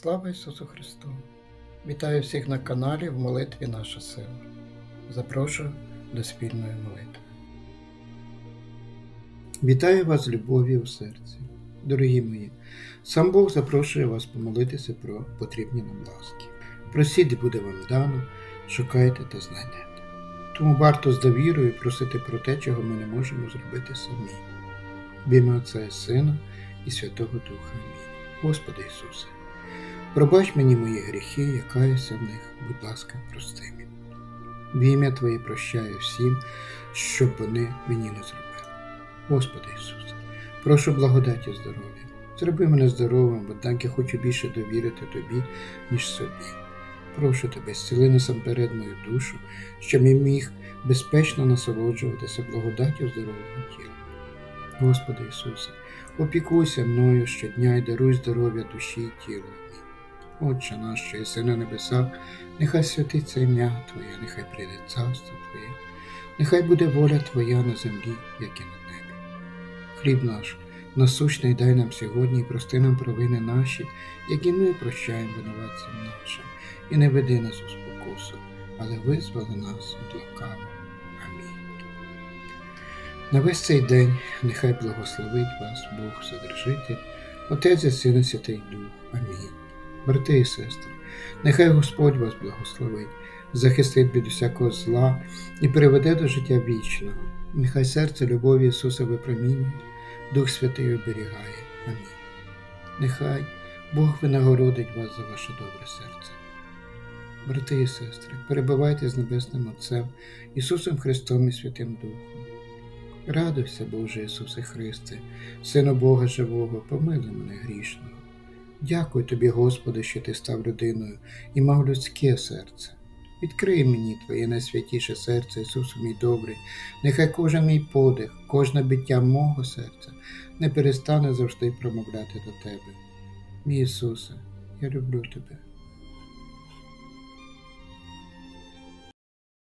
Слава Ісусу Христу! Вітаю всіх на каналі в молитві Наша сила. Запрошую до спільної молитви. Вітаю вас з любов'ю у серці. Дорогі мої, сам Бог запрошує вас помолитися про потрібні нам ласки. Просіть, буде вам дано, шукайте та знайдете. Тому варто з довірою просити про те, чого ми не можемо зробити самі. В ім'я Отця і Сина і Святого Духа. Амінь. Господи Ісусе, пробач мені мої гріхи, я каюся в них, будь ласка, прости мені. В ім'я Твоє прощаю всім, щоб вони мені не зробили. Господи Ісусе, прошу благодаті здоров'я. Зроби мене здоровим, бо так я хочу більше довірити Тобі, ніж собі. Прошу тебе, зціли насамперед мою душу, щоб я міг безпечно насолоджуватися благодаттю здорового тіла. Господи Ісусе, опікуйся мною щодня і даруй здоров'я душі і тіла. Отче наш, що єси на небесах, нехай святиться ім'я Твоє, нехай прийде царство Твоє, нехай буде воля Твоя на землі, як і на небі. Хліб наш насущний дай нам сьогодні і прости нам провини наші, які ми прощаємо винуватцям нашим, і не веди нас у спокусу, але визволи нас від лукавого. На весь цей день нехай благословить вас Бог Содержитель, Отець і Син і Святий Дух. Амінь. Брати і сестри, нехай Господь вас благословить, захистить від усякого зла і приведе до життя вічного. Нехай серце любові Ісуса випромінює, Дух Святий оберігає. Амінь. Нехай Бог винагородить вас за ваше добре серце. Брати і сестри, перебувайте з Небесним Отцем, Ісусом Христом і Святим Духом. Радуйся, Боже Ісусе Христе, Сину Бога Живого, помилуй мене грішного. Дякую тобі, Господи, що ти став людиною і мав людське серце. Відкрий мені Твоє найсвятіше серце, Ісусу мій добрий, нехай кожен мій подих, кожне биття мого серця не перестане завжди промовляти до Тебе. Мій Ісусе, я люблю Тебе.